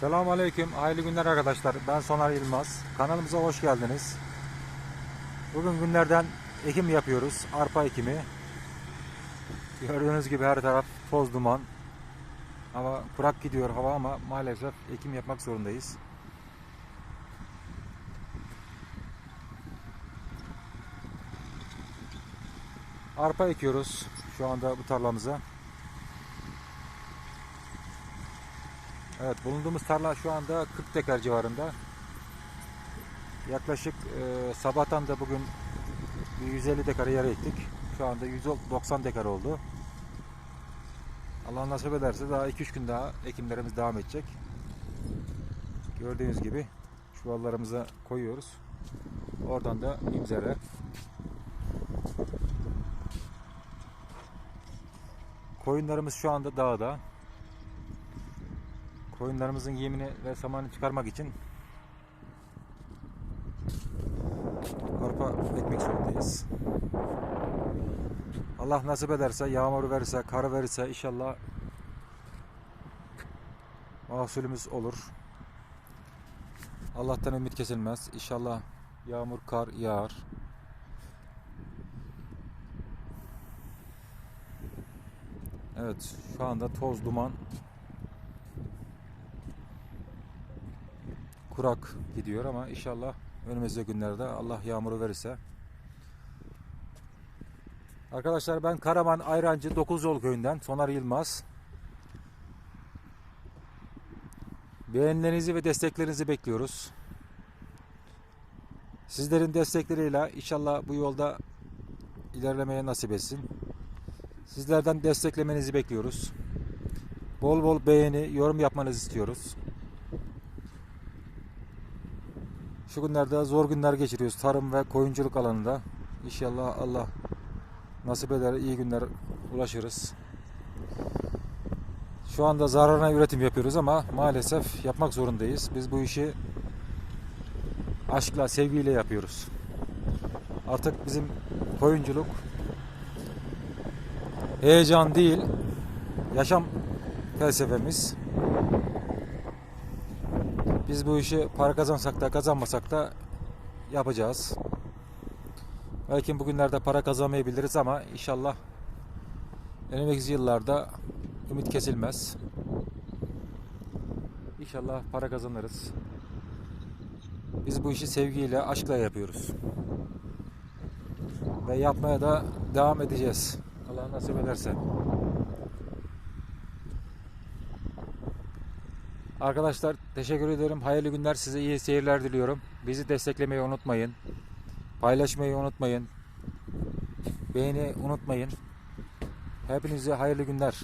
Selamun Aleyküm, hayırlı günler arkadaşlar. Ben Soner Yılmaz. Kanalımıza hoş geldiniz. Bugün günlerden ekim yapıyoruz. Arpa ekimi. Gördüğünüz gibi her taraf toz duman. Hava kurak gidiyor hava ama maalesef ekim yapmak zorundayız. Arpa ekiyoruz şu anda bu tarlamıza. Evet bulunduğumuz tarla şu anda 40 dekar civarında. Yaklaşık e, sabahtan da bugün bir 150 dekar yer ektik. Şu anda 190 dekar oldu. Allah nasip ederse daha 2-3 gün daha ekimlerimiz devam edecek. Gördüğünüz gibi çuvallarımıza koyuyoruz. Oradan da imzere. Koyunlarımız şu anda dağda. Koyunlarımızın yemini ve samanı çıkarmak için arpa ekmek zorundayız. Allah nasip ederse, yağmur verirse, kar verirse inşallah mahsulümüz olur. Allah'tan ümit kesilmez. İnşallah yağmur, kar yağar. Evet, şu anda toz duman kurak gidiyor ama inşallah önümüzdeki günlerde Allah yağmuru verirse. Arkadaşlar ben Karaman Ayrancı 9 yol köyünden Soner Yılmaz. Beğenilerinizi ve desteklerinizi bekliyoruz. Sizlerin destekleriyle inşallah bu yolda ilerlemeye nasip etsin. Sizlerden desteklemenizi bekliyoruz. Bol bol beğeni, yorum yapmanızı istiyoruz. Şu günlerde zor günler geçiriyoruz tarım ve koyunculuk alanında. İnşallah Allah nasip eder iyi günler ulaşırız. Şu anda zararına üretim yapıyoruz ama maalesef yapmak zorundayız. Biz bu işi aşkla, sevgiyle yapıyoruz. Artık bizim koyunculuk heyecan değil, yaşam felsefemiz. Biz bu işi para kazansak da kazanmasak da yapacağız. Belki bugünlerde para kazanmayabiliriz ama inşallah önümüzdeki yıllarda ümit kesilmez. İnşallah para kazanırız. Biz bu işi sevgiyle, aşkla yapıyoruz. Ve yapmaya da devam edeceğiz. Allah nasip ederse. Arkadaşlar teşekkür ederim. Hayırlı günler. Size iyi seyirler diliyorum. Bizi desteklemeyi unutmayın. Paylaşmayı unutmayın. Beğeni unutmayın. Hepinize hayırlı günler.